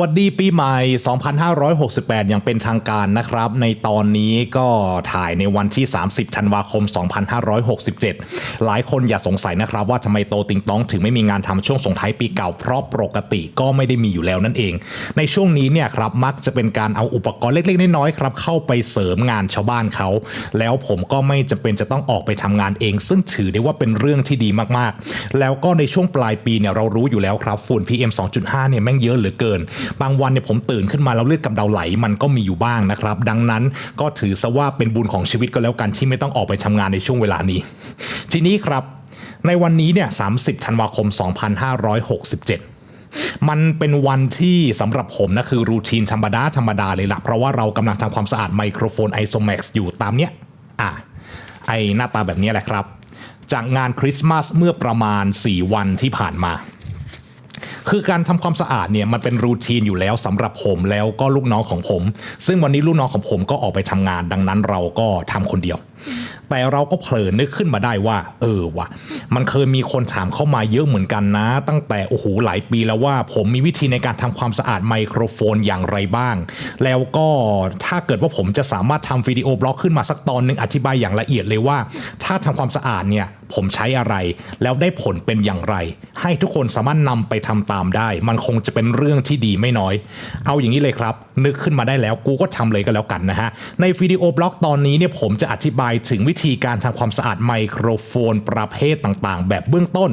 วัสดีปีใหม่ 2568 อย่างเป็นทางการนะครับ ในตอนนี้ก็ถ่ายในวันที่ 30 ธันวาคม 2567 หลายคนอย่าสงสัยนะครับ ว่าทำไมโตติงต้องถึงไม่มีงานทำช่วงส่งท้ายปีเก่าเพราะปกติก็ไม่ได้มีอยู่แล้วนั่นเอง ในช่วงนี้เนี่ยครับมักจะเป็นการเอาอุปกรณ์เล็กๆ น้อยๆครับเข้าไปเสริมงานชาวบ้านเขา แล้วผมก็ไม่จำเป็นจะต้องออกไปทำงานเอง ซึ่งถือได้ว่าเป็นเรื่องที่ดีมากๆ แล้วก็ในช่วงปลายปีเนี่ยเรารู้อยู่แล้วครับฝุ่น PM 2.5เนี่ยแม่งเยอะเหลือเกินบางวันเนี่ยผมตื่นขึ้นมาแล้วเลือดกำเดาไหลมันก็มีอยู่บ้างนะครับ ดังนั้นก็ถือซะว่าเป็นบุญของชีวิตก็แล้วกันที่ไม่ต้องออกไปทำงานในช่วงเวลานี้ ทีนี้ครับในวันนี้เนี่ย 30 ธันวาคม 2567มันเป็นวันที่สำหรับผมนะคือรูทีนธรรมดาธรรมดาเลยละเพราะว่าเรากำลังทำความสะอาดไมโครโฟน ISOMAX อยู่ตามเนี้ยอะไอหน้าตาแบบนี้แหละครับ จากงานคริสต์มาสเมื่อประมาณ 4 วันที่ผ่านมา คือการทำความสะอาดเนี่ยมันเป็นรูทีนอยู่แล้วสำหรับผมแล้วก็ลูกน้องของผม ซึ่งวันนี้ลูกน้องของผมก็ออกไปทำงาน ดังนั้นเราก็ทำคนเดียว แต่เราก็เผลอนึกขึ้นมาได้ว่า เออวะมันเคยมีคนถามเข้ามาเยอะเหมือนกันนะ ตั้งแต่โอ้โหหลายปีแล้วว่า ผมมีวิธีในการทำความสะอาดไมโครโฟนอย่างไรบ้าง แล้วก็ถ้าเกิดว่าผมจะสามารถทำวิดีโอบล็อกขึ้นมาสักตอนหนึ่งอธิบายอย่างละเอียดเลยว่า ถ้าทำความสะอาดเนี่ยผมใช้อะไรแล้วได้ผลเป็นอย่างไร ให้ทุกคนสามารถนำไปทำตามได้ มันคงจะเป็นเรื่องที่ดีไม่น้อย เอาอย่างนี้เลยครับ นึกขึ้นมาได้แล้วกูก็ทำเลยก็แล้วกันนะฮะ ในวิดีโอบล็อกตอนนี้เนี่ยผมจะอธิบายถึงวิธีการทำความสะอาดไมโครโฟนประเภทต่างๆ แบบเบื้องต้น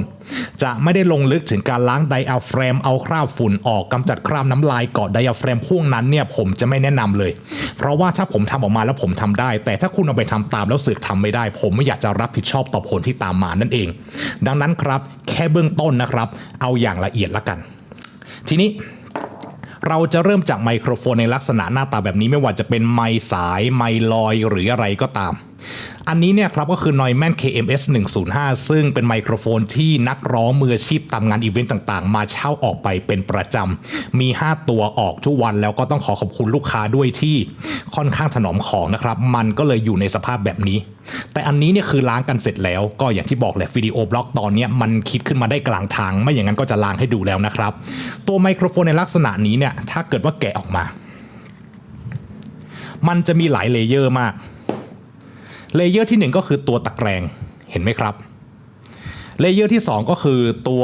จะไม่ได้ลงลึกถึงการล้างไดอะแฟรมเอาคราบฝุ่นออกกำจัดคราบน้ำลายเกาะไดอะแฟรมพวกนั้นเนี่ยผมจะไม่แนะนำเลย เพราะว่าถ้าผมทำออกมาแล้วผมทำได้ แต่ถ้าคุณเอาไปทำตามแล้วเสือกทำไม่ได้ ผมไม่อยากจะรับผิดชอบต่อผลที่ตามมานั่นเอง ดังนั้นครับแค่เบื้องต้นนะครับ เอาอย่างละเอียดละกัน ทีนี้เราจะเริ่มจากไมโครโฟนในลักษณะหน้าตาแบบนี้ไม่ว่าจะเป็นไมสายไมลอยหรืออะไรก็ตาม อันนี้เนี่ยครับก็คือ Neumann KMS 105 ซึ่งเป็นไมโครโฟนที่นักร้องมืออาชีพตามงานอีเวนต์ต่างๆ มาเช่าออกไปเป็นประจำ มี 5 ตัวออกทุกวันแล้วก็ต้องขอขอบคุณลูกค้าด้วยที่ค่อนข้างถนอมของนะครับ มันก็เลยอยู่ในสภาพแบบนี้ แต่อันนี้เนี่ยคือล้างกันเสร็จแล้วก็อย่างที่บอกแหละวิดีโอบล็อกตอนเนี้ยมันคิดขึ้นมาได้กลางทาง ไม่อย่างนั้นก็จะล้างให้ดูแล้วนะครับ ตัวไมโครโฟนในลักษณะนี้เนี่ยถ้าเกิดว่าแกะออกมา มันจะมีหลายเลเยอร์มาก เลเยอร์ที่ 1 ก็คือตัวตะแกรงเห็นไหมครับเลเยอร์ที่ 2 ก็คือตัว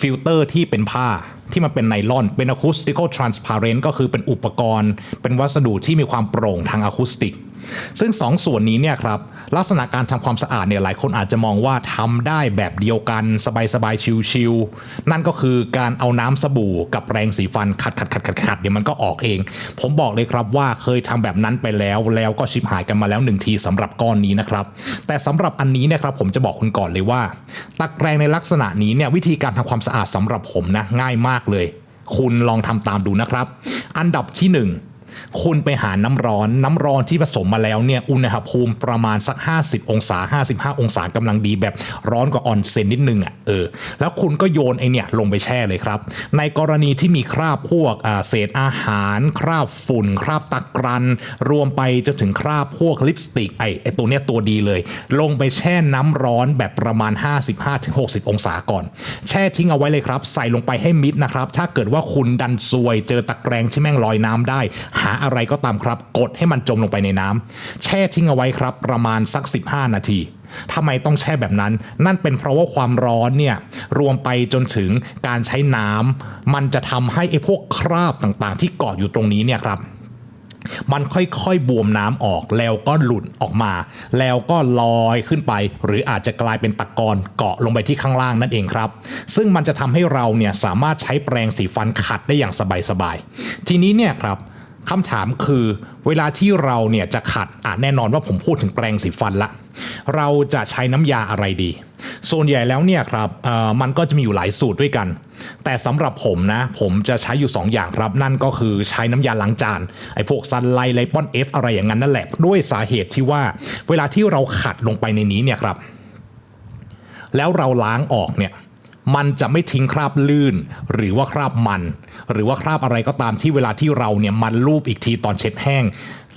ฟิลเตอร์ที่เป็นผ้าที่มันเป็นไนลอน เป็นอะคูสติคอลทรานสพาเรนต์ก็คือเป็นอุปกรณ์ เป็นวัสดุที่มีความโปร่งทางอะคูสติก ซึ่ง 2 ส่วนนี้เนี่ยครับลักษณะการทำความสะอาดเนี่ยหลายคนอาจจะมองว่าทำได้แบบเดียวกันสบายๆชิวๆนั่นก็คือการเอาน้ำสบู่กับแปรงสีฟันขัดขัดขัดขัดขัดเดี๋ยวมันก็ออกเอง ผมบอกเลยครับว่าเคยทำแบบนั้นไปแล้วแล้วก็ชิบหายกันมาแล้วหนึ่งทีสำหรับก้อนนี้นะครับ แต่สำหรับอันนี้นะครับผมจะบอกคุณก่อนเลยว่า ตะแกรงในลักษณะนี้เนี่ยวิธีการทำความสะอาดสำหรับผมนะง่ายมากเลย คุณลองทำตามดูนะครับ อันดับที่หนึ่ง คุณไปหาน้ำร้อน น้ำร้อนที่ผสมมาแล้วเนี่ยอุณหภูมิประมาณสัก 50 องศา 55 องศากำลังดีแบบร้อนกว่าออนเซนนิดนึงอะเออแล้วคุณก็โยนไอเนี่ยลงไปแช่เลยครับ ในกรณีที่มีคราบพวกเศษอาหาร คราบฝุ่น คราบตะกรัน รวมไปจนถึงคราบพวกลิปสติกไอไอตัวเนี้ยตัวดีเลย ลงไปแช่น้ำร้อนแบบประมาณ 55-60 องศาก่อน แช่ทิ้งเอาไว้เลยครับ ใส่ลงไปให้มิดนะครับ ถ้าเกิดว่าคุณดันซวยเจอตะแกรงที่แม่งลอยน้ำได้ หาอะไรก็ตามครับ กดให้มันจมลงไปในน้ำแช่ทิ้งเอาไว้ครับ ประมาณสัก 15 นาทีทำไมต้องแช่แบบนั้น นั่นเป็นเพราะว่าความร้อนเนี่ยรวมไปจนถึงการใช้น้ำมันจะทำให้ไอ้พวกคราบต่างๆ ที่เกาะอยู่ตรงนี้เนี่ยครับมันค่อยๆ บวมน้ำออกแล้วก็หลุดออกมา แล้วก็ลอยขึ้นไป หรืออาจจะกลายเป็นตะกอนเกาะลงไปที่ข้างล่างนั่นเองครับ ซึ่งมันจะทำให้เราเนี่ยสามารถใช้แปรงสีฟันขัดได้อย่างสบายๆ ทีนี้เนี่ยครับ คำถามคือเวลาที่เราเนี่ยจะขัดอะแน่นอนว่าผมพูดถึงแปรงสีฟันละ เราจะใช้น้ำยาอะไรดี ส่วนใหญ่แล้วเนี่ยครับมันก็จะมีอยู่หลายสูตรด้วยกัน แต่สำหรับผมนะผมจะใช้อยู่ 2 อย่างครับ นั่นก็คือใช้น้ำยาล้างจานไอ้พวกซันไลไลปอนเอฟอะไรอย่างนั้นนั่นแหละ ด้วยสาเหตุที่ว่าเวลาที่เราขัดลงไปในนี้เนี่ยครับ แล้วเราล้างออกเนี่ยมันจะไม่ทิ้งคราบลื่น หรือว่าคราบมัน หรือว่าคราบอะไรก็ตามที่เวลาที่เราเนี่ยมันรูปอีกทีตอนเช็ดแห้ง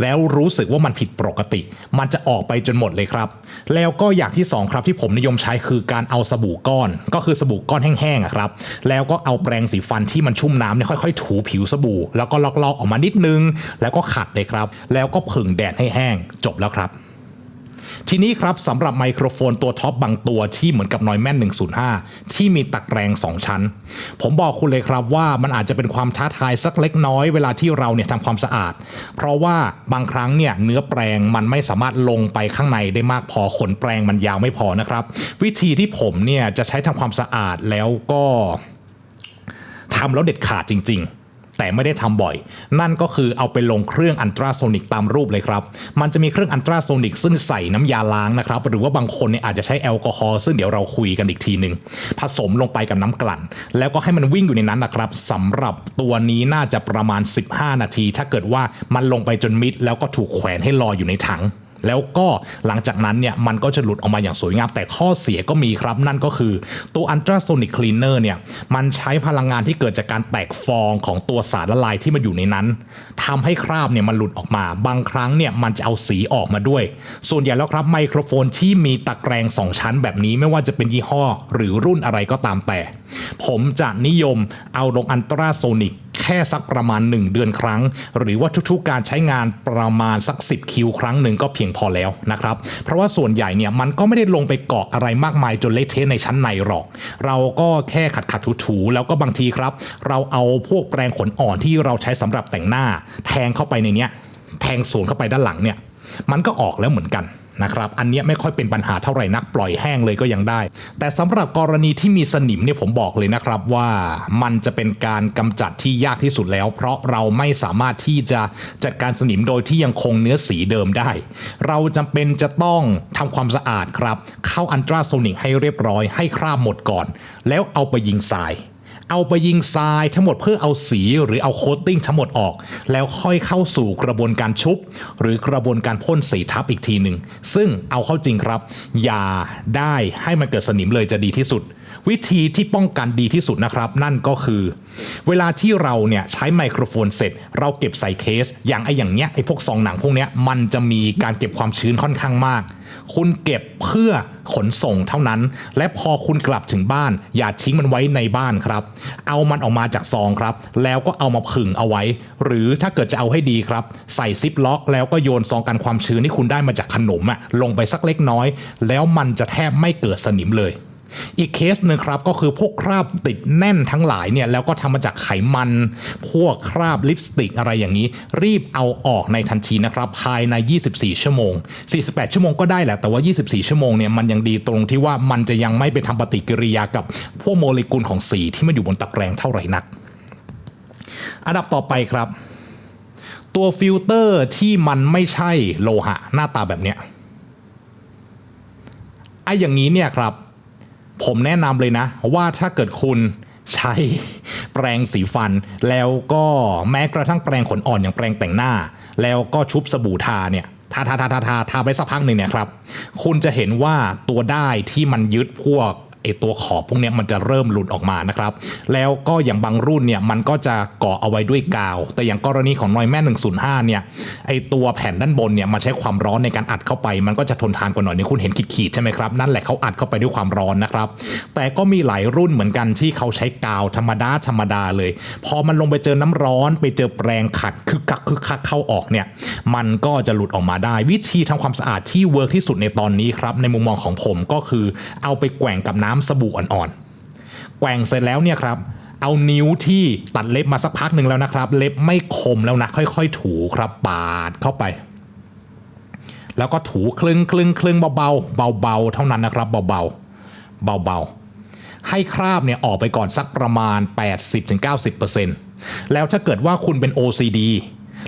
แล้วรู้สึกว่ามันผิดปกติ มันจะออกไปจนหมดเลยครับ แล้วก็อย่างที่สองครับที่ผมนิยมใช้คือการเอาสบู่ก้อน ก็คือสบู่ก้อนแห้งๆอะครับ แล้วก็เอาแปรงสีฟันที่มันชุ่มน้ำเนี่ยค่อยๆ ถูผิวสบู่ แล้วก็ลอกๆออกมานิดนึง แล้วก็ขัดเลยครับ แล้วก็ผึ่งแดดให้แห้งจบแล้วครับ ทีนี้ครับสำหรับไมโครโฟนตัวท็อปบางตัวที่เหมือนกับนอยแมน105 ที่มีตะแกรง 2 ชั้น ผมบอกคุณเลยครับว่ามันอาจจะเป็นความท้าทายสักเล็กน้อยเวลาที่เราเนี่ยทำความสะอาด เพราะว่าบางครั้งเนี่ยเนื้อแปรงมันไม่สามารถลงไปข้างในได้มากพอขนแปรงมันยาวไม่พอนะครับ วิธีที่ผมเนี่ยจะใช้ทำความสะอาดแล้วก็ทำแล้วเด็ดขาดจริง ๆ แต่ไม่ได้ทำบ่อย นั่นก็คือเอาไปลงเครื่องอันตราโซนิกตามรูปเลยครับ มันจะมีเครื่องอันตราโซนิกซึ่งใส่น้ำยาล้างนะครับ หรือว่าบางคนเนี่ยอาจจะใช้แอลกอฮอล์ซึ่งเดี๋ยวเราคุยกันอีกทีหนึ่งผสมลงไปกับน้ำกลั่น แล้วก็ให้มันวิ่งอยู่ในนั้นนะครับสำหรับตัวนี้น่าจะประมาณ 15 นาที ถ้าเกิดว่ามันลงไปจนมิดแล้วก็ถูกแขวนให้ลอยอยู่ในถัง แล้วก็หลังจากนั้นเนี่ยมันก็จะหลุดออกมาอย่างสวยงาม แต่ข้อเสียก็มีครับ นั่นก็คือตัว ultrasonic cleaner เนี่ยมันใช้พลังงานที่เกิดจากการแตกฟองของตัวสารละลายที่มันอยู่ในนั้นทำให้คราบเนี่ยมันหลุดออกมา บางครั้งเนี่ยมันจะเอาสีออกมาด้วย ส่วนใหญ่แล้วครับไมโครโฟนที่มีตะแกรง2ชั้นแบบนี้ไม่ว่าจะเป็นยี่ห้อ หรือรุ่นอะไรก็ตามแต่ ผมจะนิยมเอาลงอันตราโซนิก แค่สักประมาณ 1 เดือนครั้ง หรือว่าทุกๆการใช้งานประมาณสัก 10 คิวครั้งหนึ่งก็เพียงพอแล้วนะครับ เพราะว่าส่วนใหญ่เนี่ยมันก็ไม่ได้ลงไปเกาะอะไรมากมายจนเละเทะในชั้นในหรอก เราก็แค่ขัดขัดถูๆแล้วก็บางทีครับ เราเอาพวกแปรงขนอ่อนที่เราใช้สำหรับแต่งหน้า แทงเข้าไปในเนี้ยแทงสวนเข้าไปด้านหลังเนี่ยมันก็ออกแล้วเหมือนกัน นะครับอันเนี้ยไม่ค่อยเป็นปัญหาเท่าไหร่นักปล่อยแห้งเลยก็ยังได้ แต่สำหรับกรณีที่มีสนิมเนี่ยผมบอกเลยนะครับว่ามันจะเป็นการกำจัดที่ยากที่สุดแล้ว เพราะเราไม่สามารถที่จะจัดการสนิมโดยที่ยังคงเนื้อสีเดิมได้ เราจำเป็นจะต้องทำความสะอาดครับ เข้าอันตราโซนิกให้เรียบร้อยให้คราบหมดก่อน แล้วเอาไปยิงทราย เอาไปยิงทรายทั้งหมดเพื่อเอาสีหรือเอาโคตติ้งทั้งหมดออก แล้วค่อยเข้าสู่กระบวนการชุบ หรือกระบวนการพ่นสีทับอีกทีหนึ่งซึ่งเอาเข้าจริงครับ อย่าได้ให้มันเกิดสนิมเลยจะดีที่สุด วิธีที่ป้องกันดีที่สุดนะครับ นั่นก็คือ เวลาที่เราเนี่ยใช้ไมโครโฟนเสร็จ เราเก็บใส่เคส อย่างไออย่างเนี้ยไอพวกซองหนังพวกเนี้ยมันจะมีการเก็บความชื้นค่อนข้างมาก คุณเก็บเพื่อขนส่งเท่านั้น และพอคุณกลับถึงบ้าน อย่าทิ้งมันไว้ในบ้านครับ เอามันออกมาจากซองครับ แล้วก็เอามาผึ่งเอาไว้ หรือถ้าเกิดจะเอาให้ดีครับ ใส่ซิปล็อก แล้วก็โยนซองกันความชื้นที่คุณได้มาจากขนมอะลงไปสักเล็กน้อย แล้วมันจะแทบไม่เกิดสนิมเลย อีกเคสหนึ่งครับก็คือพวกคราบติดแน่นทั้งหลายเนี่ยแล้วก็ทำมาจากไขมัน พวกคราบลิปสติกอะไรอย่างนี้ รีบเอาออกในทันทีนะครับ ภายใน 24 ชั่วโมง 48 ชั่วโมงก็ได้แหละ แต่ว่า 24 ชั่วโมงเนี่ยมันยังดีตรงที่ว่ามันจะยังไม่ไปทำปฏิกิริยากับพวกโมเลกุลของสีที่มันอยู่บนตะแกรงเท่าไหร่นัก อันดับต่อไปครับ ตัวฟิลเตอร์ที่มันไม่ใช่โลหะหน้าตาแบบเนี้ยไอ้อย่างนี้เนี่ยครับ ผมแนะนำเลยนะ ว่าถ้าเกิดคุณใช้แปรงสีฟัน แล้วก็แม้กระทั่งแปรงขนอ่อนอย่างแปรงแต่งหน้า แล้วก็ชุบสบู่ทาเนี่ยทาทาทาทาทาทาไปสักพักหนึ่งเนี่ยครับ คุณจะเห็นว่าตัวได้ที่มันยึดพวก ไอตัวขอบพวกนี้มันจะเริ่มหลุดออกมานะครับ แล้วก็อย่างบางรุ่นเนี่ยมันก็จะเกาะเอาไว้ด้วยกาว แต่อย่างกรณีของนอยแม่ 105 เนี่ยไอตัวแผ่นด้านบนเนี่ยมันใช้ความร้อนในการอัดเข้าไป มันก็จะทนทานกว่าหน่อยนี่คุณเห็นขีดๆใช่ไหมครับนั่นแหละเขาอัดเข้าไปด้วยความร้อนนะครับ แต่ก็มีหลายรุ่นเหมือนกันที่เขาใช้กาวธรรมดาธรรมดาเลย พอมันลงไปเจอน้ำร้อนไปเจอแปรงขัดคึกคักคึกคักเข้าออกเนี่ยมันก็จะหลุดออกมาได้ วิธีทำความสะอาดที่เวิร์กที่สุดในตอนนี้ครับในมุมมองของผมก็คือเอาไปแกว่งกับน้ำสบู่อ่อนๆ แกว่งเสร็จแล้วเนี่ยครับ เอานิ้วที่ตัดเล็บมาสักพักหนึ่งแล้วนะครับ เล็บไม่คมแล้วนะ ค่อย ๆ ถูครับปาดเข้าไป แล้วก็ถูคลึงคลึงคลึงเบาๆเบาๆเท่านั้นนะครับ เบาๆเบาๆให้คราบเนี่ยออกไปก่อนสักประมาณ 80-90%แล้วถ้าเกิดว่าคุณเป็น OCD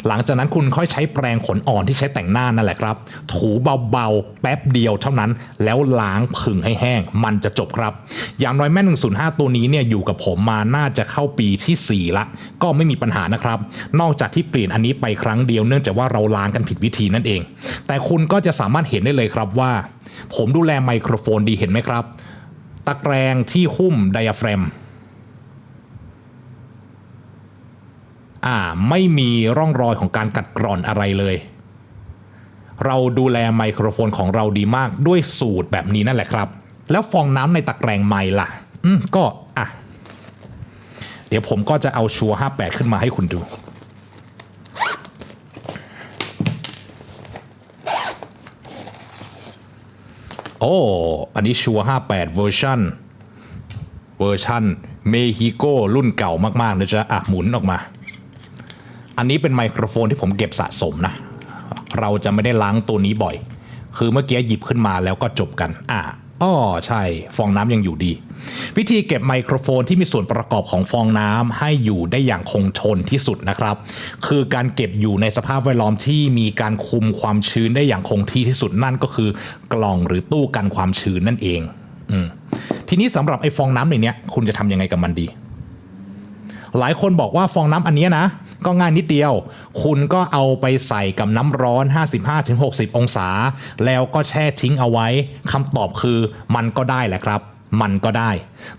หลังจากนั้นคุณค่อยใช้แปรงขนอ่อนที่ใช้แต่งหน้านั่นแหละครับ ถูเบาๆ แป๊บเดียวเท่านั้น แล้วล้างผึ่งให้แห้ง มันจะจบครับ อย่างน้อยแม่ 105 ตัวนี้เนี่ยอยู่กับผมมาน่าจะเข้าปีที่ 4 ละ ก็ไม่มีปัญหานะครับ นอกจากที่เปลี่ยนอันนี้ไปครั้งเดียวเนื่องจากว่าเราล้างกันผิดวิธีนั่นเอง แต่คุณก็จะสามารถเห็นได้เลยครับว่า ผมดูแลไมโครโฟนดีเห็นไหมครับ ตะแกรงที่หุ้มไดอะแฟรม อ่าไม่มีร่องรอยของการกัดกร่อนอะไรเลย เราดูแลไมโครโฟนของเราดีมากด้วยสูตรแบบนี้นั่นแหละครับ แล้วฟองน้ำในตะแกรงไมค์ล่ะ อืมก็อะ เดี๋ยวผมก็จะเอาชัวร์58 ขึ้นมาให้คุณดูโอ้ อันนี้ชัวร์58 เวอร์ชันเวอร์ชันเมฮิโกรุ่นเก่ามากๆนะจ๊ะ อะ หมุนออกมา อันนี้เป็นไมโครโฟนที่ผมเก็บสะสมนะ เราจะไม่ได้ล้างตัวนี้บ่อย คือเมื่อกี้หยิบขึ้นมาแล้วก็จบกัน อ่าอ้อใช่ ฟองน้ำยังอยู่ดี วิธีเก็บไมโครโฟนที่มีส่วนประกอบของฟองน้ำให้อยู่ได้อย่างคงทนที่สุดนะครับ คือการเก็บอยู่ในสภาพแวดล้อมที่มีการคุมความชื้นได้อย่างคงที่ที่สุดนั่นก็คือกล่องหรือตู้กันความชื้นนั่นเองอืทีนี้สำหรับไอ้ฟองน้ำในเนี้ยคุณจะทำยังไงกับมันดี หลายคนบอกว่าฟองน้ำอันนี้นะ ก็ง่ายนิดเดียว คุณก็เอาไปใส่กับน้ำร้อน 55-60 องศา แล้วก็แช่ทิ้งเอาไว้คำตอบคือมันก็ได้แหละครับ มันก็ได้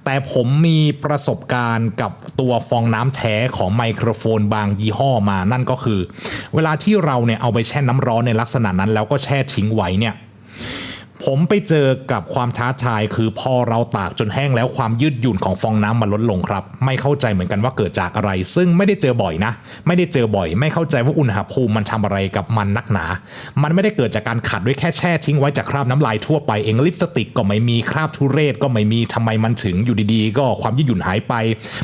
แต่ผมมีประสบการณ์กับตัวฟองน้ำแท้ของไมโครโฟนบางยี่ห้อมานั่นก็คือ เวลาที่เราเนี่ยเอาไปแช่น้ำร้อนในลักษณะนั้น แล้วก็แช่ทิ้งไว้เนี่ย ผมไปเจอกับความท้าทายคือพอเราตากจนแห้งแล้วความยืดหยุ่นของฟองน้ำมันลดลงครับ ไม่เข้าใจเหมือนกันว่าเกิดจากอะไร ซึ่งไม่ได้เจอบ่อยนะ ไม่ได้เจอบ่อย ไม่เข้าใจว่าอุณหภูมิมันทำอะไรกับมันนักหนา มันไม่ได้เกิดจากการขัดด้วยแค่แช่ทิ้งไว้จากคราบน้ำลายทั่วไปเองลิปสติกก็ไม่มีคราบทุเรศก็ไม่มีทำไมมันถึงอยู่ดีๆ ก็ความยืดหยุ่นหายไป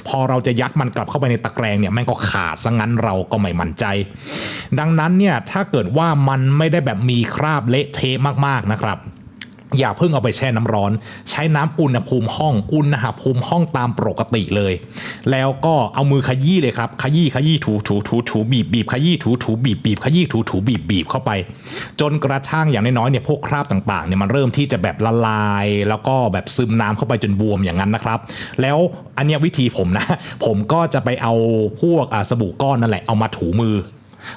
พอเราจะยัดมันกลับเข้าไปในตะแกรงเนี่ยแม่งก็ขาดซะงั้นเราก็ไม่มั่นใจ ดังนั้นเนี่ยถ้าเกิดว่ามันไม่ได้แบบมีคราบเละเทะมากๆนะครับ อย่าเพิ่งเอาไปแช่น้ำร้อน ใช้น้ำอุณหภูมิห้องอุณหภูมิห้องตามปกติเลย แล้วก็เอามือขยี้เลยครับ ขยี้ขยี้ถูถูถูถูบีบบีบขยี้ถูถูบีบบีบขยี้ถูถูบีบบีบเข้าไป จนกระทั่งอย่างน้อยๆเนี่ยพวกคราบต่างๆเนี่ยมันเริ่มที่จะแบบละลาย แล้วก็แบบซึมน้ำเข้าไปจนบวมอย่างนั้นนะครับ แล้วอันนี้วิธีผมนะ ผมก็จะไปเอาพวกสบู่ก้อนนั่นแหละเอามาถูมือ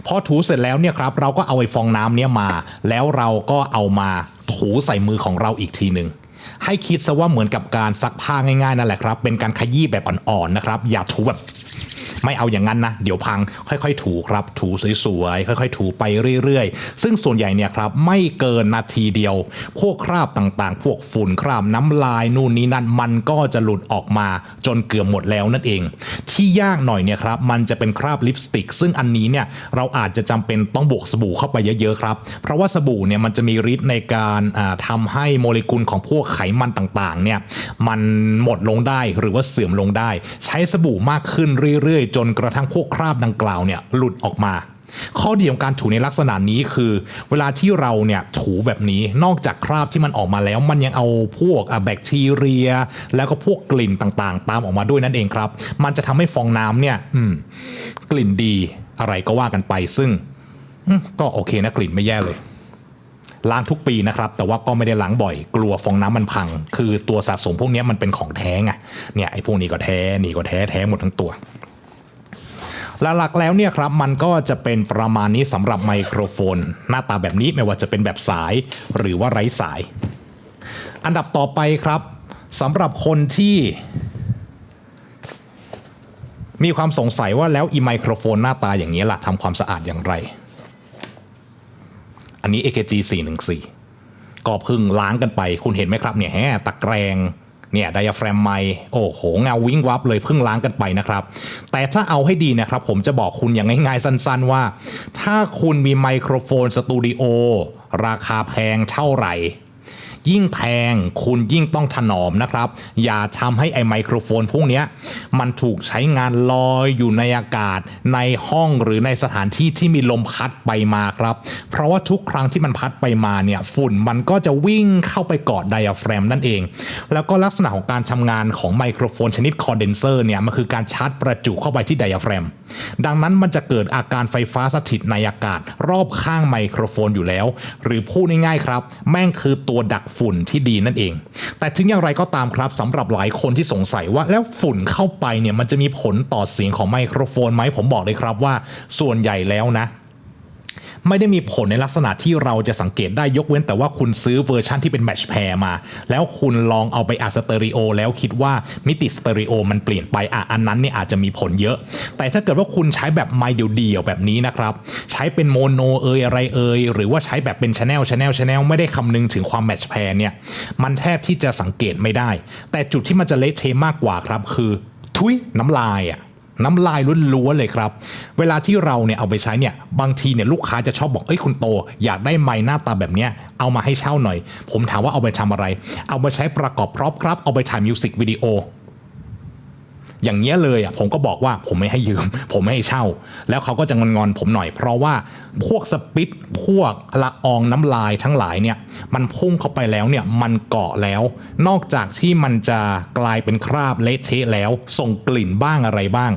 พอถูเสร็จแล้วเนี่ยครับเราก็เอาไอ้ฟองน้ำเนี้ยมา แล้วเราก็เอามา ถูใส่มือของเราอีกทีหนึ่งให้คิดซะว่าเหมือนกับการซักผ้าง่ายๆนั่นแหละครับ เป็นการขยี้แบบอ่อนๆนะครับ อย่าถูแบบ ไม่เอาอย่างนั้นนะ เดี๋ยวพังค่อยๆ ถูครับถูสวยๆค่อย ๆ ถูไปเรื่อยๆ ซึ่งส่วนใหญ่เนี่ยครับไม่เกินนาทีเดียว พวกคราบต่างๆ พวกฝุ่นคราบน้ำลายนู่นนี่นั่นมันก็จะหลุดออกมาจนเกือบหมดแล้วนั่นเอง ที่ยากหน่อยเนี่ยครับมันจะเป็นคราบลิปสติก ซึ่งอันนี้เนี่ยเราอาจจะจำเป็นต้องบวกสบู่เข้าไปเยอะๆครับเพราะว่าสบู่เนี่ยมันจะมีฤทธิ์ในการอ่าทำให้โมเลกุลของพวกไขมันต่างๆเนี่ยมันหมดลงได้หรือว่าเสื่อมลงได้ ใช้สบู่มากขึ้นเรื่อยๆจนกระทั่งพวกคราบดังกล่าวเนี่ยหลุดออกมา ข้อดีของการถูในลักษณะนี้คือ เวลาที่เราเนี่ยถูแบบนี้นอกจากคราบที่มันออกมาแล้ว มันยังเอาพวกแบคทีเรีย แล้วก็พวกกลิ่นต่างๆ ตามออกมาด้วยนั่นเองครับ มันจะทำให้ฟองน้ำเนี่ยกลิ่นดีอะไรก็ว่ากันไปซึ่งก็โอเคนะกลิ่นไม่แย่เลยล้างทุกปีนะครับ แต่ว่าก็ไม่ได้ล้างบ่อย กลัวฟองน้ำมันพัง คือตัวสะสมพวกนี้มันเป็นของแท้ไงเนี่ยไอ้พวกนี้ก็แท้นี่ก็แท้แท้หมดทั้งตัว หลักแล้วเนี่ยครับมันก็จะเป็นประมาณนี้สำหรับไมโครโฟน หน้าตาแบบนี้ไม่ว่าจะเป็นแบบสายหรือว่าไร้สาย อันดับต่อไปครับสำหรับคนที่มีความสงสัยว่าแล้วอีไมโครโฟนหน้าตาอย่างนี้ล่ะทำความสะอาดอย่างไร อันนี้ AKG 414ก็เพึ่งล้างกันไป คุณเห็นไหมครับเนี่ยแฮะตะแกรง เนี่ยไดอะแฟรมไมโอ้โหเงาวิ้งวับเลยเพิ่งล้างกันไปนะครับ แต่ถ้าเอาให้ดีนะครับ ผมจะบอกคุณอย่างง่ายๆสั้นๆว่า ถ้าคุณมีไมโครโฟนสตูดิโอราคาแพงเท่าไหร่ ยิ่งแพงคุณยิ่งต้องถนอมนะครับ อย่าทำให้ไอไมโครโฟนพวกนี้มันถูกใช้งานลอยอยู่ในอากาศในห้องหรือในสถานที่ที่มีลมพัดไปมาครับ เพราะว่าทุกครั้งที่มันพัดไปมาเนี่ยฝุ่นมันก็จะวิ่งเข้าไปกอดไดอะแฟรมนั่นเอง แล้วก็ลักษณะของการทำงานของไมโครโฟนชนิดคอนเดนเซอร์เนี่ยมันคือการชาร์จประจุเข้าไปที่ไดอะแฟรมดังนั้นมันจะเกิดอาการไฟฟ้าสถิตในอากาศ รอบข้างไมโครโฟนอยู่แล้ว หรือพูดง่ายๆครับ แม่งคือตัวดักฝุ่นที่ดีนั่นเอง แต่ถึงอย่างไรก็ตามครับสำหรับหลายคนที่สงสัยว่าแล้วฝุ่นเข้าไปเนี่ยมันจะมีผลต่อเสียงของไมโครโฟนไหมผมบอกเลยครับว่า ส่วนใหญ่แล้วนะ ไม่ได้มีผลในลักษณะที่เราจะสังเกตได้ยกเว้น แต่ว่าคุณซื้อเวอร์ชันที่เป็นแมชแพร์มา แล้วคุณลองเอาไปอัดสเตอริโอแล้วคิดว่ามิติสเตอริโอมันเปลี่ยนไปอะอันนั้นเนี่ยอาจจะมีผลเยอะ แต่ถ้าเกิดว่าคุณใช้แบบไมเดียวๆแบบนี้นะครับ ใช้เป็นโมโนเอยอะไรเอยหรือว่าใช้แบบเป็นชแนลชแนลชแนลไม่ได้คำนึงถึงความแมชแพร์เนี่ยมันแทบที่จะสังเกตไม่ได้ แต่จุดที่มันจะเละเทะมากกว่าครับคือ ทุยน้ำลายอะ น้ำลายล้วนๆเลยครับ เวลาที่เราเนี่ยเอาไปใช้เนี่ยบางทีเนี่ยลูกค้าจะชอบบอกเอ้ยคุณโต อยากได้ไม้หน้าตาแบบเนี้ยเอามาให้เช่าหน่อย ผมถามว่าเอาไปทำอะไร เอาไปใช้ประกอบพร็อพครับ เอาไปถ่ายมิวสิกวิดีโอ อย่างเงี้ยเลยอะผมก็บอกว่าผมไม่ให้ยืม ผมไม่ให้เช่า แล้วเขาก็จะงอนๆผมหน่อย เพราะว่าพวกสปิตพวกละอองน้ำลายทั้งหลายเนี่ยมันพุ่งเข้าไปแล้วเนี่ยมันเกาะแล้ว นอกจากที่มันจะกลายเป็นคราบเละเทะแล้วส่งกลิ่นบ้างอะไรบ้าง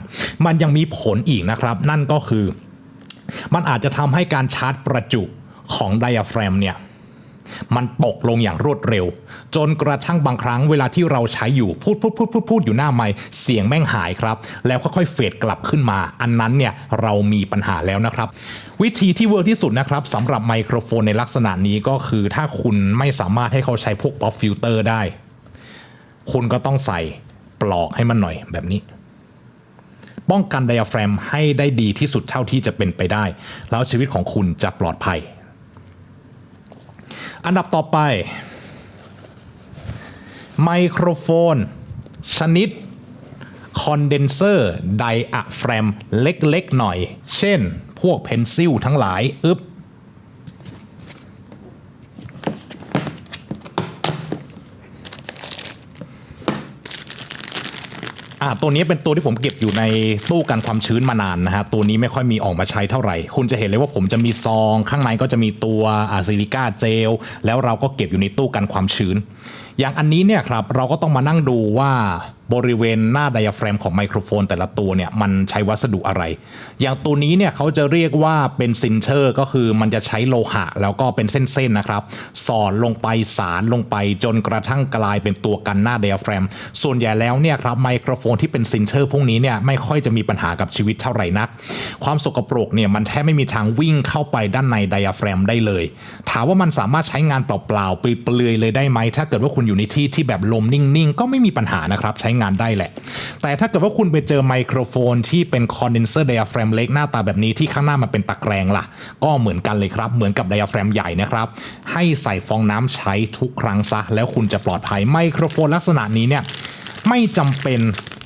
มันยังมีผลอีกนะครับ นั่นก็คือ มันอาจจะทำให้การชาร์จประจุของไดอะแฟรมเนี่ย มันตกลงอย่างรวดเร็ว จนกระทั่งบางครั้งเวลาที่เราใช้อยู่พูดพูดพูดพูดพูดอยู่หน้าไมค์เสียงแม่งหายครับ แล้วค่อยๆเฟดกลับขึ้นมา อันนั้นเนี่ยเรามีปัญหาแล้วนะครับ วิธีที่เวิร์กที่สุดนะครับสำหรับไมโครโฟนในลักษณะนี้ก็คือถ้าคุณไม่สามารถให้เขาใช้พวกป๊อปฟิลเตอร์ได้ คุณก็ต้องใส่ปลอกให้มันหน่อยแบบนี้ป้องกันไดอะแฟรมให้ได้ดีที่สุดเท่าที่จะเป็นไปได้ แล้วชีวิตของคุณจะปลอดภัย อันดับต่อไป ไมโครโฟน ชนิดคอนเดนเซอร์ไดอะแฟรมเล็กๆหน่อย เช่น พวกเพนซิลทั้งหลาย อึบ อ่าตัวนี้เป็นตัวที่ผมเก็บอยู่ในตู้กันความชื้นมานานนะฮะตัวนี้ไม่ค่อยมีออกมาใช้เท่าไหร่ คุณจะเห็นเลยว่าผมจะมีซองข้างในก็จะมีตัวอะซิลิก้าเจล แล้วเราก็เก็บอยู่ในตู้กันความชื้น อย่างอันนี้เนี่ยครับเราก็ต้องมานั่งดูว่า บริเวณหน้าไดอะแฟรมของไมโครโฟนแต่ละตัวเนี่ยมันใช้วัสดุอะไร อย่างตัวนี้เนี่ยเขาจะเรียกว่าเป็นซินเชอร์ก็คือมันจะใช้โลหะ แล้วก็เป็นเส้นๆนะครับ สอดลงไปสารลงไปจนกระทั่งกลายเป็นตัวกันหน้าไดอะแฟรมส่วนใหญ่แล้วเนี่ยครับไมโครโฟนที่เป็นซินเชอร์พวกนี้เนี่ยไม่ค่อยจะมีปัญหากับชีวิตเท่าไหร่นัก ความสกปรกเนี่ยมันแทบไม่มีทางวิ่งเข้าไปด้านในไดอะแฟรมได้เลย ถามว่ามันสามารถใช้งานเปล่าๆเปลือยเลยได้ไหมถ้าเกิดว่าคุณอยู่ในที่ที่แบบลมนิ่งๆ ก็ไม่มีปัญหานะครับใช้งานได้แหละ แต่ถ้าเกิดว่าคุณไปเจอไมโครโฟนที่เป็นคอนเดนเซอร์ไดอะแฟรมเล็กหน้าตาแบบนี้ที่ข้างหน้ามันเป็นตะแกรงล่ะ ก็เหมือนกันเลยครับ เหมือนกับไดอะแฟรมใหญ่นะครับ ให้ใส่ฟองน้ำใช้ทุกครั้งซะ แล้วคุณจะปลอดภัยไมโครโฟนลักษณะนี้เนี่ยไม่จำเป็น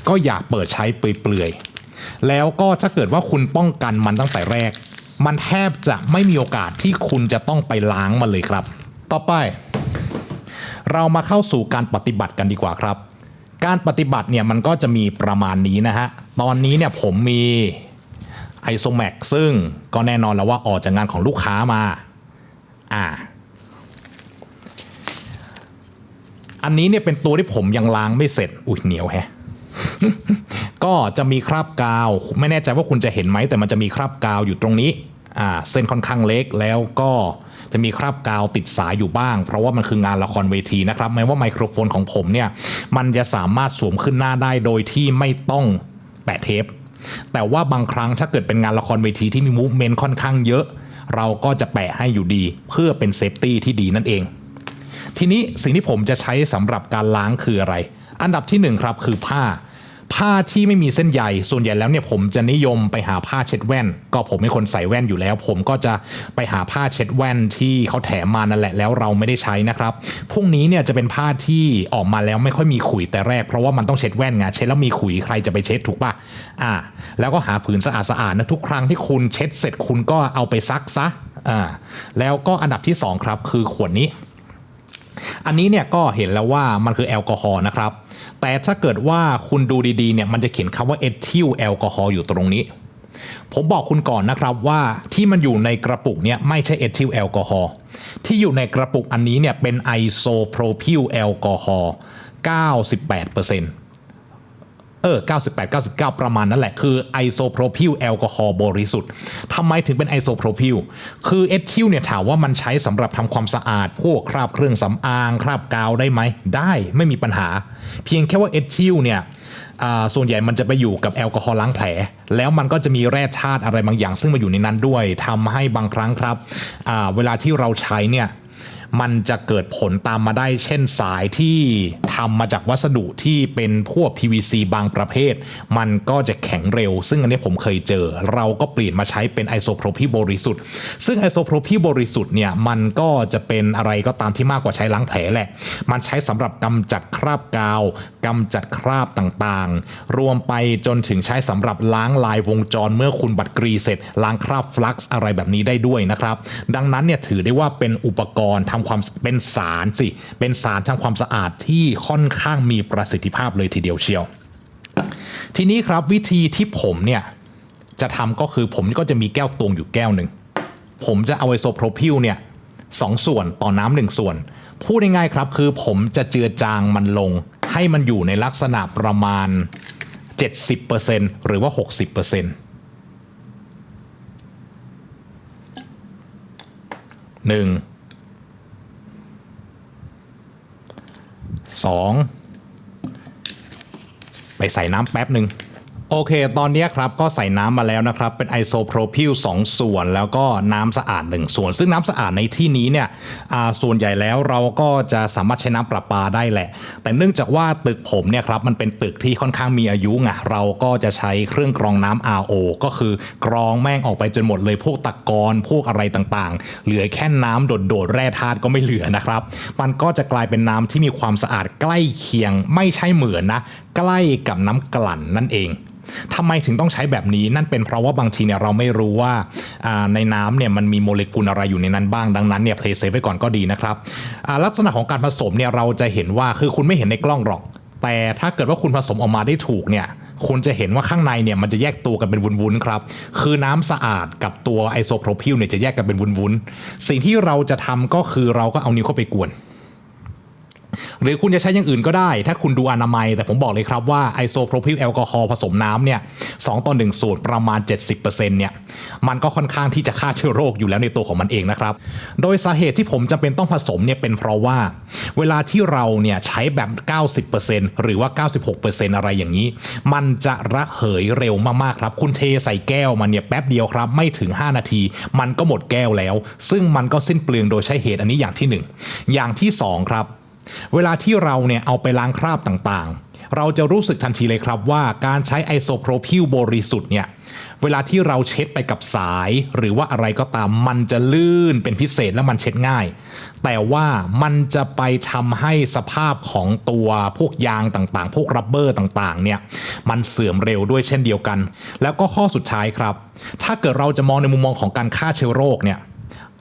ก็อย่าเปิดใช้เปลือยๆแล้วก็ถ้าเกิดว่าคุณป้องกันมันตั้งแต่แรก มันแทบจะไม่มีโอกาสที่คุณจะต้องไปล้างมันเลยครับ ต่อไป เรามาเข้าสู่การปฏิบัติกันดีกว่าครับ การปฏิบัติเนี่ยมันก็จะมีประมาณนี้นะฮะ ตอนนี้เนี่ยผมมี isomax ซึ่งก็แน่นอนแล้วว่าออกจากงานของลูกค้ามา อ่า อันนี้เนี่ยเป็นตัวที่ผมยังล้างไม่เสร็จ อุ้ยเหนียวแฮะ ก็จะมีคราบกาว ไม่แน่ใจว่าคุณจะเห็นไหมแต่มันจะมีคราบกาวอยู่ตรงนี้ อ่า เส้นค่อนข้างเล็กแล้วก็ จะมีคราบกาวติดสายอยู่บ้าง เพราะว่ามันคืองานละครเวทีนะครับแม้ว่าไมโครโฟนของผมเนี่ยมันจะสามารถสวมขึ้นหน้าได้โดยที่ไม่ต้องแปะเทป แต่ว่าบางครั้งถ้าเกิดเป็นงานละครเวทีที่มีมูฟเมนต์ค่อนข้างเยอะ เราก็จะแปะให้อยู่ดี เพื่อเป็นเซฟตี้ที่ดีนั่นเอง ทีนี้สิ่งที่ผมจะใช้สำหรับการล้างคืออะไร อันดับที่หนึ่งครับคือผ้า ผ้าที่ไม่มีเส้นใยส่วนใหญ่แล้วเนี่ยผมจะนิยมไปหาผ้าเช็ดแว่น ก็ผมเป็นคนใส่แว่นอยู่แล้ว ผมก็จะไปหาผ้าเช็ดแว่นที่เขาแถมมานั่นแหละแล้วเราไม่ได้ใช้นะครับพวกนี้เนี่ยจะเป็นผ้าที่ออกมาแล้วไม่ค่อยมีขุยแต่แรกเพราะว่ามันต้องเช็ดแว่นไงเช็ดแล้วมีขุยใครจะไปเช็ดถูกป่ะอ่า แล้วก็หาผืนสะอาดๆนะทุกครั้งที่คุณเช็ดเสร็จคุณก็เอาไปซักซะอ่าแล้วก็อันดับที่สองครับ คือขวดนี้ อันนี้เนี่ยก็เห็นแล้วว่ามันคือแอลกอฮอล์นะครับ แต่ถ้าเกิดว่าคุณดูดีๆเนี่ยมันจะเขียนคำว่าเอทิลแอลกอฮอล์อยู่ตรงนี้ ผมบอกคุณก่อนนะครับว่าที่มันอยู่ในกระปุกเนี่ยไม่ใช่เอทิลแอลกอฮอล์ที่อยู่ในกระปุกอันนี้เนี่ยเป็นไอโซโพรพิลแอลกอฮอล์98%เออ 98 99 ประมาณนั่นแหละ คือไอโซโพรพิลแอลกอฮอล์บริสุทธิ์ทำไมถึงเป็นไอโซโพรพิล คือเอทิลเนี่ยถามว่ามันใช้สำหรับทำความสะอาด พวกคราบเครื่องสำอาง คราบกาวได้ไหม ได้ ไม่มีปัญหา เพียงแค่ว่าเอทิลเนี่ยส่วนใหญ่มันจะไปอยู่กับแอลกอฮอล์ล้างแผล แล้วมันก็จะมีแร่ธาตุอะไรบางอย่างซึ่งมาอยู่ในนั้นด้วยทำให้บางครั้งครับเวลาที่เราใช้เนี่ย มันจะเกิดผลตามมาได้เช่นสายที่ทำมาจากวัสดุที่เป็นพวก PVC บางประเภท มันก็จะแข็งเร็ว ซึ่งอันนี้ผมเคยเจอ เราก็เปลี่ยนมาใช้เป็นไอโซโพรพิบริสุทธิ์ ซึ่งไอโซโพรพิบริสุทธิ์เนี่ยมันก็จะเป็นอะไรก็ตามที่มากกว่าใช้ล้างแผลแหละ มันใช้สำหรับกำจัดคราบกาวกำจัดคราบต่างๆ รวมไปจนถึงใช้สำหรับล้างลายวงจรเมื่อคุณบัตรกรีเสร็จ ล้างคราบฟลักซ์อะไรแบบนี้ได้ด้วยนะครับ ดังนั้นเนี่ยถือได้ว่าเป็นอุปกรณ์ทำความเป็นสารสิ เป็นสารทำความสะอาดที่ค่อนข้างมีประสิทธิภาพเลยทีเดียวเชียว ทีนี้ครับวิธีที่ผมเนี่ยจะทำก็คือผมก็จะมีแก้วตวงอยู่แก้วหนึ่ง ผมจะเอาไอโซโพรพิลเนี่ยสองส่วนต่อน้ำหนึ่งส่วน พูดง่ายๆครับคือผมจะเจือจางมันลง ให้มันอยู่ในลักษณะประมาณ 70%หรือว่า 60%หนึ่ง สองไปใส่น้ำแป๊บหนึ่ง โอเค ตอนนี้ครับก็ใส่น้ำมาแล้วนะครับ เป็นไอโซโพรพิล2ส่วน แล้วก็น้ำสะอาด 1 ส่วน ซึ่งน้ำสะอาดในที่นี้เนี่ยส่วนใหญ่แล้วเราก็จะสามารถใช้น้ำประปาได้แหละ แต่เนื่องจากว่าตึกผมเนี่ยครับมันเป็นตึกที่ค่อนข้างมีอายุไงเราก็จะใช้เครื่องกรองน้ำ RO ก็คือกรองแม่งออกไปจนหมดเลยพวกตะกอนพวกอะไรต่างๆ เหลือแค่น้ำโดดๆแร่ธาตุก็ไม่เหลือนะครับ มันก็จะกลายเป็นน้ำที่มีความสะอาดใกล้เคียงไม่ใช่เหมือนนะ ใกล้กับน้ำกลั่นนั่นเอง ทำไมถึงต้องใช้แบบนี้ นั่นเป็นเพราะว่าบางทีเนี่ยเราไม่รู้ว่าในน้ำเนี่ยมันมีโมเลกุลอะไรอยู่ในนั้นบ้างดังนั้นเนี่ยเพลย์เซฟไว้ก่อนก็ดีนะครับลักษณะของการผสมเนี่ยเราจะเห็นว่าคือคุณไม่เห็นในกล้องหรอก แต่ถ้าเกิดว่าคุณผสมออกมาได้ถูกเนี่ยคุณจะเห็นว่าข้างในเนี่ยมันจะแยกตัวกันเป็นวุ้นๆครับ คือน้ำสะอาดกับตัวไอโซโพรพิลเนี่ยจะแยกกันเป็นวุ้นๆ สิ่งที่เราจะทำก็คือเราก็เอานิ้วเข้าไปกวน หรือคุณจะใช้อย่างอื่นก็ได้ ถ้าคุณดูอนามัย แต่ผมบอกเลยครับว่าไอโซโพรพิลแอลกอฮอล์ผสมน้ำเนี่ยสต่อ1สูตรประมาณ 70%เนี่ยมันก็ค่อนข้างที่จะฆ่าเชื้อโรคอยู่แล้วในตัวของมันเองนะครับ โดยสาเหตุที่ผมจำเป็นต้องผสมเนี่ยเป็นเพราะว่า เวลาที่เราเนี่ยใช้แบบ 90%หรือว่า 96%อะไรอย่างนี้ มันจะระเหยเร็วมากๆครับคุณเทใส่แก้วมันเนี่ยแป๊บเดียวครับ ไม่ถึง 5 นาที มันก็หมดแก้วแล้ว ซึ่งมันก็สิ้นเปลืองโดยใช้เหตุอันนี้อย่างที่หนึ่งอย่างที่สองครับ เวลาที่เราเนี่ยเอาไปล้างคราบต่างๆ เราจะรู้สึกทันทีเลยครับว่าการใช้ไอโซโพรพิลบริสุทธิ์เนี่ยเวลาที่เราเช็ดไปกับสาย หรือว่าอะไรก็ตามมันจะลื่นเป็นพิเศษและมันเช็ดง่าย แต่ว่ามันจะไปทำให้สภาพของตัวพวกยางต่างๆ พวกรับเบอร์ต่างๆเนี่ยมันเสื่อมเร็วด้วยเช่นเดียวกัน แล้วก็ข้อสุดท้ายครับ ถ้าเกิดเราจะมองในมุมมองของการฆ่าเชื้อโรคเนี่ย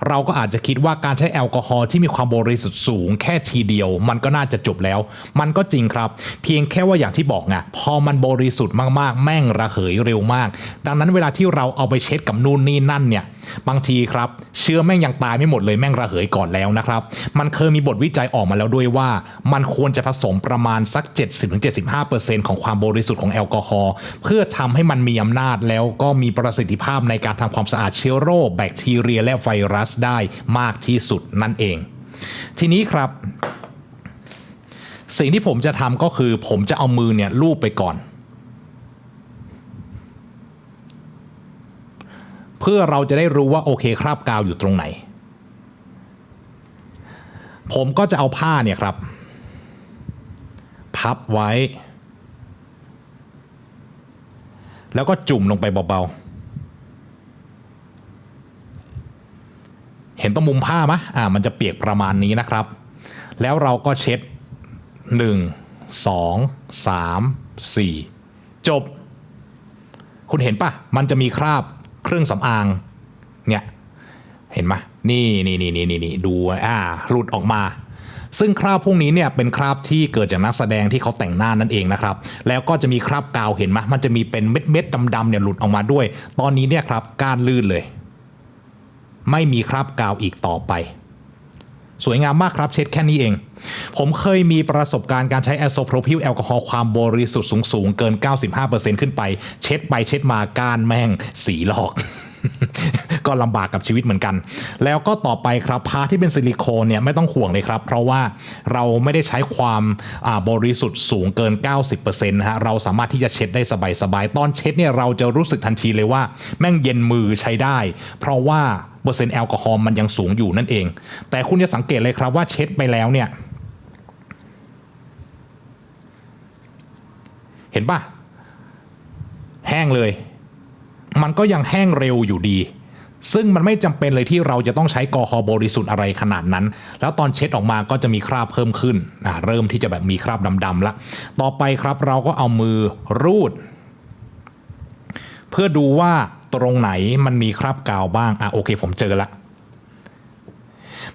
เราก็อาจจะคิดว่าการใช้แอลกอฮอล์ที่มีความบริสุทธิ์สูงแค่ทีเดียว มันก็น่าจะจบแล้ว มันก็จริงครับ เพียงแค่ว่าอย่างที่บอกไงพอมันบริสุทธิ์มากๆ แม่งระเหยเร็วมาก ดังนั้นเวลาที่เราเอาไปเช็ดกับนู่นนี่นั่นเนี่ยบางทีครับ เชื้อแม่งยังตายไม่หมดเลยแม่งระเหยก่อนแล้วนะครับ มันเคยมีบทวิจัยออกมาแล้วด้วยว่า มันควรจะผสมประมาณสัก 70-75%ของความบริสุทธิ์ของแอลกอฮอล์เพื่อทำให้มันมีอำนาจแล้วก็มีประสิทธิภาพในการทำความสะอาดเชื้อโรคแบคทีเรียและไวรัสได้มากที่สุดนั่นเอง ทีนี้ครับ สิ่งที่ผมจะทำก็คือผมจะเอามือเนี่ยลูบไปก่อน เพื่อเราจะได้รู้ว่าโอเคคราบกาวอยู่ตรงไหน ผมก็จะเอาผ้าเนี่ยครับ พับไว้ แล้วก็จุ่มลงไปเบาๆ เห็นตรงมุมผ้าไหมอ่ามันจะเปียกประมาณนี้นะครับ แล้วเราก็เช็ด 1 2 3 4 จบ คุณเห็นปะมันจะมีคราบ เครื่องสำอางเนี่ยเห็นไหมนี่นี่นี่นี่นี่ดูอ่าหลุดออกมา ซึ่งคราบพวกนี้เนี่ยเป็นคราบที่เกิดจากนักแสดงที่เขาแต่งหน้านั่นเองนะครับ แล้วก็จะมีคราบกาวเห็นไหมมันจะมีเป็นเม็ดเม็ดๆดำๆเนี่ยหลุดออกมาด้วย ตอนนี้เนี่ยครับการลื่นเลย ไม่มีคราบกาวอีกต่อไป สวยงามมากครับเช็ดแค่นี้เอง ผมเคยมีประสบการณ์การใช้แอสโซโพรพิลแอลกอฮอล์ความบริสุทธิ์สูงๆ เกิน 95%ขึ้นไป เช็ดไปเช็ดมาก้านแม่งสีหลอกก็ลำบากกับชีวิตเหมือนกัน แล้วก็ต่อไปครับพาที่เป็นซิลิโคนเนี่ยไม่ต้องห่วงเลยครับ เพราะว่าเราไม่ได้ใช้ความบริสุทธิ์สูงเกิน 90%นะฮะเราสามารถที่จะเช็ดได้สบายๆ ตอนเช็ดเนี่ยเราจะรู้สึกทันทีเลยว่า แม่งเย็นมือใช้ได้ เพราะว่า เปอร์เซ็นต์แอลกอฮอล์มันยังสูงอยู่นั่นเอง แต่คุณจะสังเกตเลยครับว่าเช็ดไปแล้วเนี่ย เห็นปะแห้งเลย มันก็ยังแห้งเร็วอยู่ดี ซึ่งมันไม่จำเป็นเลยที่เราจะต้องใช้กอฮอล์บริสุทธิ์อะไรขนาดนั้น แล้วตอนเช็ดออกมาก็จะมีคราบเพิ่มขึ้นอะเริ่มที่จะแบบมีคราบดำๆละต่อไปครับเราก็เอามือรูด เพื่อดูว่า ตรงไหนมันมีคราบกาวบ้างอะโอเคผมเจอละ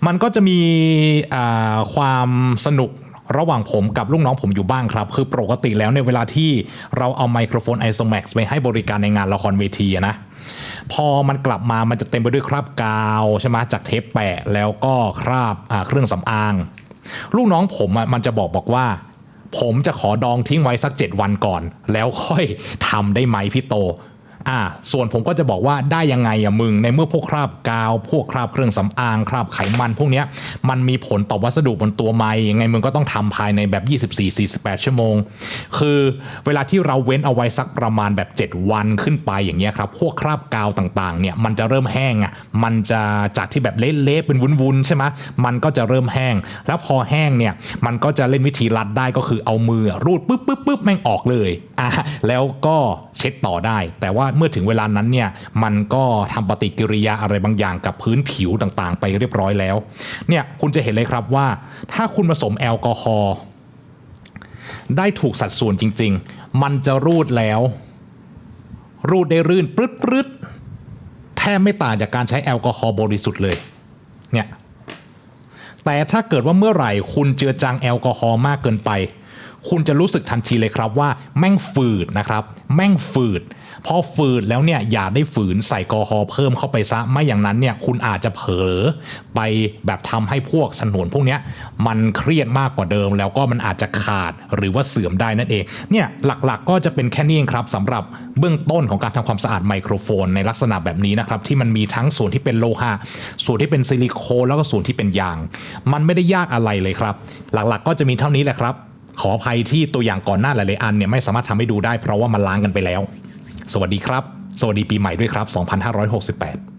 มันก็จะมีความสนุกระหว่างผมกับลูกน้องผมอยู่บ้างครับ คือปกติแล้วในยเวลาที่เราเอาไมโครโฟน ISOMAX ไปให้บริการในงานละครเวทีนะพอมันกลับมามันจะเต็มไปด้วยคราบกาวใช่ไหมจากเทปแปะแล้วก็คราบเครื่องสำอาง ลูกน้องผมมันจะบอกบอกว่า ผมจะขอดองทิ้งไว้สัก 7 วันก่อน แล้วค่อยทำได้ไหมพี่โต อ่าส่วนผมก็จะบอกว่าได้ยังไงอะมึงในเมื่อพวกคราบกาว พวกคราบเครื่องสำอางคราบไขมัน พวกเนี้ยมันมีผลต่อวัสดุบนตัวไม้ยังไงมึงก็ต้องทำภายในแบบ 24-48 ชั่วโมง คือเวลาที่เราเว้นเอาไว้สักประมาณแบบ 7 วันขึ้นไปอย่างเงี้ยครับพวกคราบกาวต่างๆเนี่ยมันจะเริ่มแห้งอะมันจะจากที่แบบเละๆเป็นวุ้นๆใช่ไหมมันก็จะเริ่มแห้ง แล้วพอแห้งเนี่ยมันก็จะเล่นวิธีรัดได้ก็คือเอามือรูดปุ๊บปุ๊บปุ๊บแม่งออกเลยอะแล้วก็เช็ดต่อได้ แต่ว่าเมื่อถึงเวลานั้นเนี่ยมันก็ทำปฏิกิริยาอะไรบางอย่างกับพื้นผิวต่างๆ ไปเรียบร้อยแล้วเนี่ยคุณจะเห็นเลยครับว่า ถ้าคุณผสมแอลกอฮอล์ได้ถูกสัดส่วนจริง ๆ มันจะรูดแล้ว รูดได้รื่นปรึดปรึดแทบไม่ต่างจากการใช้แอลกอฮอล์บริสุทธิ์เลยเนี่ยแต่ถ้าเกิดว่าเมื่อไหร่คุณเจือจางแอลกอฮอล์มากเกินไป คุณจะรู้สึกทันทีเลยครับว่า แม่งฝืดนะครับ แม่งฝืด พอฝืดแล้วเนี่ยอย่าได้ฝืนใส่กอฮอล์เพิ่มเข้าไปซะไม่อย่างนั้นเนี่ยคุณอาจจะเผลอไปแบบทำให้พวกสนวนพวกเนี้ยมันเครียดมากกว่าเดิม แล้วก็มันอาจจะขาดหรือว่าเสื่อมได้นั่นเองเนี่ยหลักๆก็จะเป็นแค่นี้เองครับสำหรับเบื้องต้นของการทำความสะอาดไมโครโฟนในลักษณะแบบนี้นะครับที่มันมีทั้งส่วนที่เป็นโลหะส่วนที่เป็นซิลิโคนแล้วก็ส่วนที่เป็นยาง มันไม่ได้ยากอะไรเลยครับ หลักๆก็จะมีเท่านี้แหละครับ ขออภัยที่ตัวอย่างก่อนหน้าหลายๆอันเนี่ยไม่สามารถทำให้ดูได้เพราะว่ามันล้างกันไปแล้ว สวัสดีครับ สวัสดีปีใหม่ด้วยครับ 2568